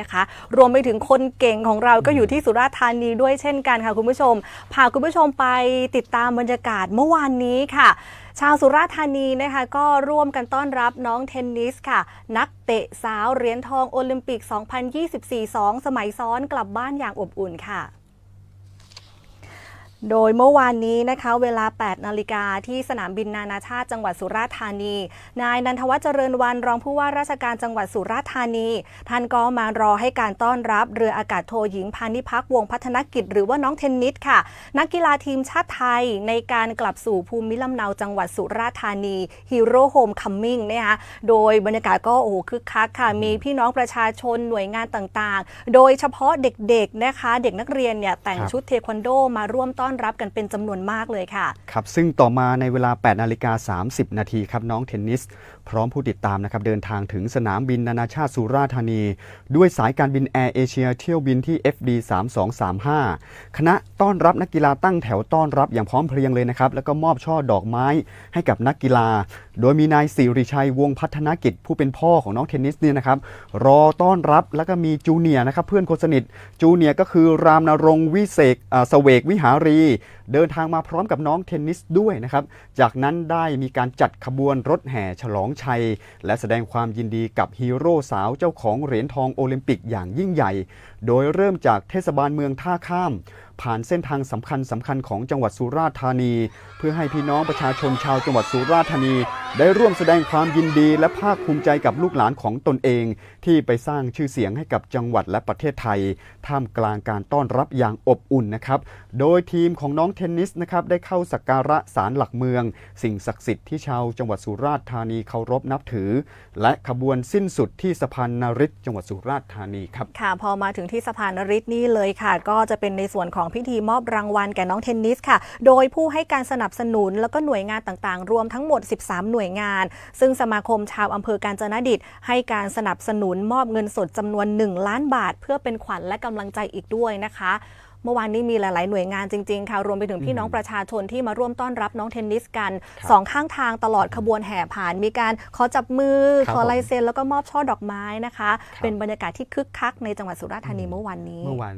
นะคะ รวมไปถึงคนเก่งของเราก็อยู่ที่สุราษฎร์ธานีด้วยเช่นกันค่ะคุณผู้ชม พาคุณผู้ชมไปติดตามบรรยากาศเมื่อวานนี้ค่ะ ชาวสุราษฎร์ธานีนะคะก็ร่วมกันต้อนรับน้องเทนนิสค่ะ นักเตะสาวเหรียญทองโอลิมปิก 2024 2 สมัยซ้อนกลับบ้านอย่างอบอุ่นค่ะ โดยเมื่อวานนี้นะคะเวลา 8 นาฬิกาที่สนามบินนานาชาติจังหวัดสุราษฎร์ธานี นายนันทวัฒน์เจริญวันรองผู้ว่าราชการจังหวัดสุราษฎร์ธานี ท่านก็มารอให้การต้อนรับเรืออากาศโทหญิงพานิพักษ์วงศ์พัฒนกิจ หรือว่าน้องเทนนิสค่ะ นักกีฬาทีมชาติไทยในการกลับสู่ภูมิลำเนาจังหวัดสุราษฎร์ธานีฮีโร่โฮมคัมมิ่งนะคะโดยบรรยากาศก็โอ้โหคึกคักค่ะ มีพี่น้องประชาชนหน่วยงานต่างๆ โดยเฉพาะเด็กๆนะคะ เด็กนักเรียนเนี่ยแต่งครับชุดเทควันโดมาร่วมต้อนอนรับกันเป็นจำนวนมากเลยค่ะ ครับ ซึ่งต่อมาในเวลา 8 นาฬิกา 30 นาทีครับน้องเทนนิส พร้อมผู้ติดตามนะครับเดินทางถึงสนามบินนานาชาติสุราษฎร์ธานี ด้วยสายการบินแอร์เอเชียเที่ยวบินที่ FD 3235 คณะต้อนรับนักกีฬาตั้งแถวต้อนรับอย่างพร้อมเพรียงเลยนะครับ แล้วก็มอบช่อดอกไม้ให้กับนักกีฬา โดยมีนายสิริชัยวงศ์พัฒนกิจ ผู้เป็นพ่อของน้องเทนนิสเนี่ยนะครับรอต้อนรับแล้วก็มีจูเนียร์นะครับเพื่อนคนสนิทจูเนียร์ก็คือรามนรงวิเศษเสวกวิหารีเดินทางมาพร้อมกับน้องเทนนิสด้วยนะครับ จากนั้นได้มีการจัดขบวนรถแห่ฉลองชัย และแสดงความยินดีกับฮีโร่สาวเจ้าของเหรียญทองโอลิมปิกอย่างยิ่งใหญ่ โดยเริ่มจากเทศบาลเมืองท่าข้าม ผ่านเส้นทางสำคัญสำคัญของจังหวัดสุราษฎร์ธานี เพื่อให้พี่น้องประชาชนชาวจังหวัดสุราษฎร์ธานี ได้ร่วมแสดงความยินดีและภาคภูมิใจกับลูกหลานของตนเอง ที่ไปสร้างชื่อเสียงให้กับจังหวัดและประเทศไทย ท่ามกลางการต้อนรับอย่างอบอุ่นนะครับโดยทีมของน้องเทนนิสนะครับได้เข้าสักการะศาลหลักเมือง สิ่งศักดิ์สิทธิ์ที่ชาวจังหวัดสุราษฎร์ธานีเคารพนับถือ และขบวนสิ้นสุดที่สะพานนาริตจังหวัดสุราษฎร์ธานีครับค่ะพอมาถึงที่สะพานนริตนี่เลยค่ะ ก็จะเป็นในส่วนของพิธีมอบรางวัลแก่น้องเทนนิสค่ะ โดยผู้ให้การสนับสนุนแล้วก็หน่วยงานต่างๆ รวมทั้งหมด 13 หน่วยงาน ซึ่งสมาคมชาวอำเภอการจนดิตให้การสนับสนุนมอบเงินสดจำนวน 1 ล้านบาท เพื่อเป็นขวัญและกำลังใจอีกด้วยนะคะเมื่อวานนี้มีหลาย ๆ หน่วยงานจริง ๆ ค่ะ รวมไปถึงพี่น้องประชาชนที่มาร่วมต้อนรับน้องเทนนิสกันครับสองข้างทางตลอดขบวนแห่ผ่าน มีการขอจับมือครับขอลายผมเซ็นแล้วก็มอบช่อดอกไม้นะคะครับเป็นบรรยากาศที่คึกคักในจังหวัดสุราษฎร์ธานีเมื่อวานนี้เมื่อวาน